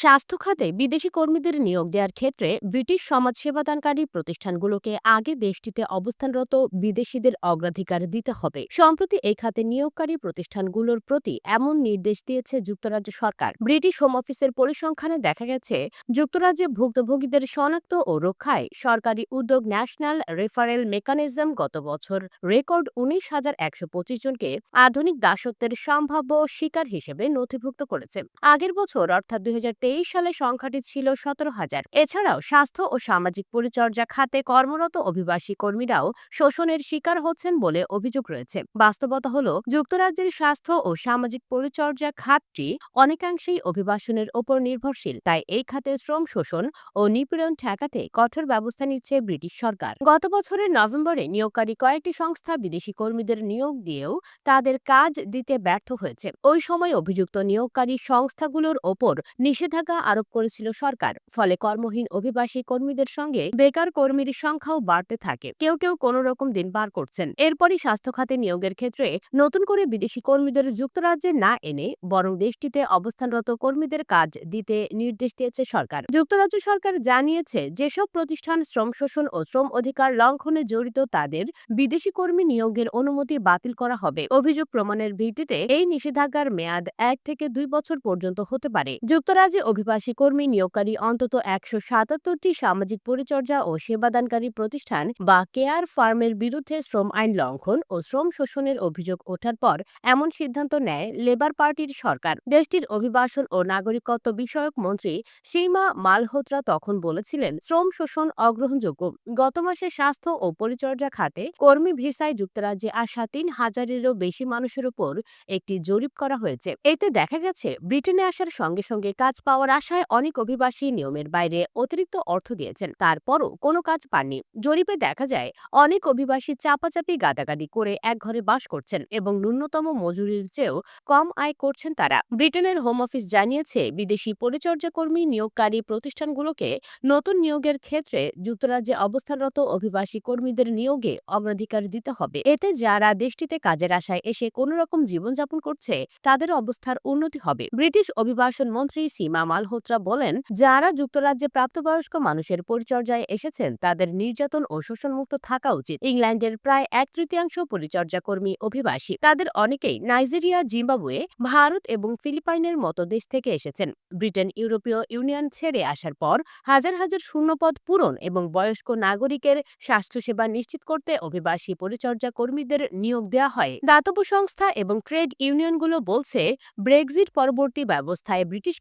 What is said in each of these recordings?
স্বাস্থ্য খাতে বিদেশি কর্মীদের নিয়োগ দেওয়ার ক্ষেত্রে ব্রিটিশ সমাজ সেবাদানকারী প্রতিষ্ঠানগুলোকে আগে দেশটিতে অবস্থানরত বিদেশিদের অগ্রাধিকার দিতে হবে। সম্প্রতি এই খাতে নিয়োগকারী প্রতিষ্ঠানগুলোর প্রতি এমন নির্দেশ দিয়েছে যুক্তরাজ্য সরকার। ব্রিটিশ হোম অফিসের পরিসংখ্যানে দেখা গেছে, যুক্তরাজ্যে ভুক্তভোগীদের শনাক্ত ও রক্ষায় সরকারি উদ্যোগ ন্যাশনাল রেফারেল মেকানিজম গত বছর রেকর্ড উনিশ হাজার একশো পঁচিশ জনকে আধুনিক দাসত্বের সম্ভাব্য শিকার হিসেবে নথিভুক্ত করেছে। আগের বছর, অর্থাৎ দুই হাজার সালে সংখ্যাটি ছিল সতেরো হাজার। এছাড়াও স্বাস্থ্য ও সামাজিক পরিচর্যা খাতে কর্মরত অভিবাসী কর্মীরাও শোষণের শিকার হচ্ছেন বলে অভিযোগ রয়েছে। বাস্তবতা হল, যুক্তরাজ্যের স্বাস্থ্য ও সামাজিক পরিচর্যা খাতটি অনেকাংশেই অভিবাসনের ওপর নির্ভরশীল। তাই এই খাতে শ্রম শোষণ ও নিপীড়ন ঠেকাতে কঠোর ব্যবস্থা নিচ্ছে ব্রিটিশ সরকার। গত বছরের নভেম্বরে নিয়োগকারী কয়েকটি সংস্থা বিদেশি কর্মীদের নিয়োগ দিয়েও তাদের কাজ দিতে ব্যর্থ হয়েছে। ওই সময় অভিযুক্ত নিয়োগকারী সংস্থাগুলোর ওপর নিষেধাজ্ঞা আরোপ করেছিল সরকার। ফলে কর্মহীন অভিবাসী কর্মীদের সঙ্গে বেকার কর্মীর সংখ্যাও বাড়তে থাকে। কেউ কেউ কোনো রকম দিন পার করছেন। এরপরই স্বাস্থ্য খাতে নিয়োগের ক্ষেত্রে নতুন করে বিদেশি কর্মীদের যুক্তরাজ্যে না এনে বরং দেশটিতে অবস্থানরত কর্মীদের কাজ দিতে নির্দেশ দিয়েছে সরকার। যুক্তরাজ্য সরকার জানিয়েছে, যেসব প্রতিষ্ঠান শ্রম শোষণ ও শ্রম অধিকার লঙ্ঘনে জড়িত তাদের বিদেশি কর্মী নিয়োগের অনুমতি বাতিল করা হবে। অভিযোগ প্রমাণের ভিত্তিতে এই নিষেধাজ্ঞার মেয়াদ এক থেকে দুই বছর পর্যন্ত হতে পারে। যুক্তরাজ্যে অভিবাসী কর্মী নিয়োগকারী অন্তত একশো সাতাত্তরটি সামাজিক পরিচর্যা ও সেবাদানকারী প্রতিষ্ঠান বা কেয়ার ফার্মের বিরুদ্ধে শ্রম আইন লঙ্ঘন ও শ্রম শোষণের অভিযোগ ওঠার পর এমন সিদ্ধান্ত নেয় লেবার পার্টির সরকার। দেশটির অভিবাসন ও নাগরিকত্ব বিষয়ক মন্ত্রী সীমা মালহোত্রা তখন বলেছিলেন, শ্রম শোষণ অগ্রহণযোগ্য। গত মাসে স্বাস্থ্য ও পরিচর্যা খাতে কর্মী ভিসায় যুক্তরাজ্যে আসা তিন হাজারেরও বেশি মানুষের উপর একটি জরিপ করা হয়েছে। এতে দেখা গেছে, ব্রিটেনে আসার সঙ্গে সঙ্গে কাজ পাওয়ার আশায় অনেক অভিবাসী নিয়মের বাইরে অতিরিক্ত অর্থ দিয়েছেন। তারপরও কোনো কাজ পাননি। জরিপে দেখা যায়, অনেক অভিবাসী চাপাচাপি গাদাগাদি করে এক ঘরে বাস করছেন এবং ন্যূনতম মজুরির চেয়েও কম আয় করছেন তারা। ব্রিটেনের হোম অফিস জানিয়েছে, বিদেশি পরিচর্যা কর্মী নিয়োগকারী প্রতিষ্ঠানগুলোকে নতুন নিয়োগের ক্ষেত্রে যুক্তরাজ্যে অবস্থানরত অভিবাসী কর্মীদের নিয়োগে অগ্রাধিকার দিতে হবে। এতে যারা দেশটিতে কাজের আশায় এসে কোনো রকম জীবনযাপন করছে, তাদের অবস্থার উন্নতি হবে। ব্রিটিশ অভিবাসন মন্ত্রী সীমা মালহোত্রা বলেন, যারা যুক্তরাজ্যে প্রাপ্তবয়স্ক মানুষের পরিচর্যায় এসেছেন, তাদের নির্যাতন ও শোষণমুক্ত থাকা উচিত। ইংল্যান্ডের প্রায় এক তৃতীয়াংশ পরিচর্যা কর্মী অভিবাসী, তাদের অনেকেই নাইজেরিয়া, জিম্বাবুয়ে, ভারত এবং ফিলিপাইনের মতো দেশ থেকে এসেছেন। ব্রিটেন ইউরোপীয় ইউনিয়ন ছেড়ে আসার পর, হাজার হাজার শূন্যপদ পূরণ এবং বয়স্ক নাগরিকের স্বাস্থ্যসেবা নিশ্চিত করতে অভিবাসী পরিচর্যা কর্মীদের নিয়োগ দেওয়া হয়। দাতব্য সংস্থা এবং ট্রেড ইউনিয়নগুলো বলছে, ব্রেক্সিট পরবর্তী ব্যবস্থায় ব্রিটিশ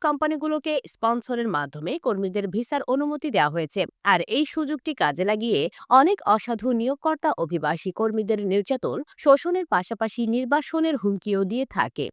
কোম্পানিগুলোকে স্পন্সরের মাধ্যমে কর্মীদের ভিসার অনুমতি দেওয়া হয়েছে। আর এই সুযোগটি কাজে লাগিয়ে অনেক অসাধু নিয়োগকর্তা অভিবাসী কর্মীদের নির্যাতন শোষণের পাশাপাশি নির্বাসনের হুমকিও দিয়ে থাকে।